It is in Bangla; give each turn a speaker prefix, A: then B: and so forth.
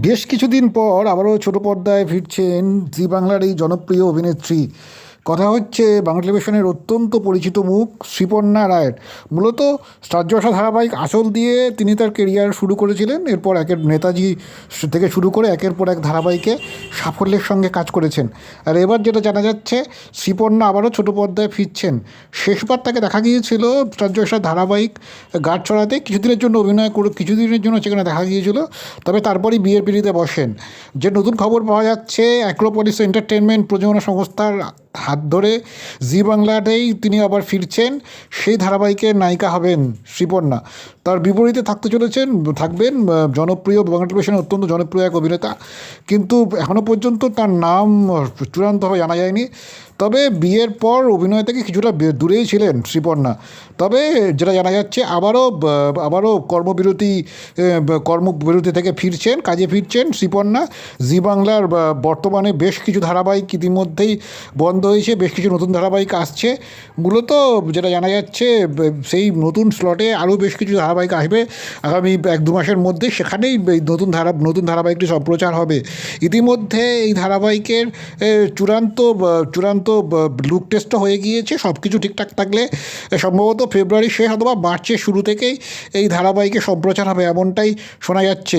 A: বেশ কিছুদিন পর আবারও ছোট পর্দায় ফিরছেন জি বাংলার এই জনপ্রিয় অভিনেত্রী। কথা হচ্ছে, বাংলা টেলিভিশনের অত্যন্ত পরিচিত মুখ শ্রীপর্ণা রায়ের। মূলত স্টার জলসা ধারাবাহিক আসল দিয়ে তিনি তার কেরিয়ার শুরু করেছিলেন। এরপর একের নেতাজি থেকে শুরু করে একের পর এক ধারাবাহিকে সাফল্যের সঙ্গে কাজ করেছেন। আর এবার যেটা জানা যাচ্ছে শ্রীপর্ণা আবারও ছোট পর্দায় ফিরছেন। শেষবার তাকে দেখা গিয়েছিল স্টার জলসা ধারাবাহিক গাঢ় ছড়াতে। কিছুদিনের জন্য অভিনয় করে, কিছুদিনের জন্য সেখানে দেখা গিয়েছিল, তবে তারপরই বিয়ের পিড়িতে বসেন। যে নতুন খবর পাওয়া যাচ্ছে অ্যাক্রোপলিস এন্টারটেনমেন্ট প্রযোজনা সংস্থার হাত ধরে জি বাংলাতেই তিনি আবার ফিরছেন। সেই ধারাবাহিকের নায়িকা হবেন শ্রীপর্ণা। তার বিপরীতে থাকতে চলেছেন, থাকবেন জনপ্রিয়, বাংলা টেলিভিশনের অত্যন্ত জনপ্রিয় এক অভিনেতা। কিন্তু এখনও পর্যন্ত তার নাম চূড়ান্তভাবে জানা যায়নি। তবে বিয়ের পর অভিনয় থেকে কিছুটা দূরেই ছিলেন শ্রীপর্ণা। তবে যেটা জানা যাচ্ছে, আবারও আবারও কর্মবিরতি কর্মবিরতি থেকে ফিরছেন, কাজে ফিরছেন শ্রীপর্ণা। জি বাংলার বর্তমানে বেশ কিছু ধারাবাহিক ইতিমধ্যেই বন্ধ হয়েছে, বেশ কিছু নতুন ধারাবাহিক আসছে। মূলত যেটা জানা যাচ্ছে সেই নতুন স্লটে আরও বেশ কিছু আসবে আগামী এক দু মাসের মধ্যে সেখানেই নতুন ধারা, নতুন ধারাবাহিকটি সম্প্রচার হবে। ইতিমধ্যে এই ধারাবাহিকের চূড়ান্ত চূড়ান্ত লুক টেস্টও হয়ে গিয়েছে। সব কিছু ঠিকঠাক থাকলে সম্ভবত ফেব্রুয়ারি শেষ অথবা মার্চের শুরু থেকেই এই ধারাবাহিকে সম্প্রচার হবে, এমনটাই শোনা যাচ্ছে।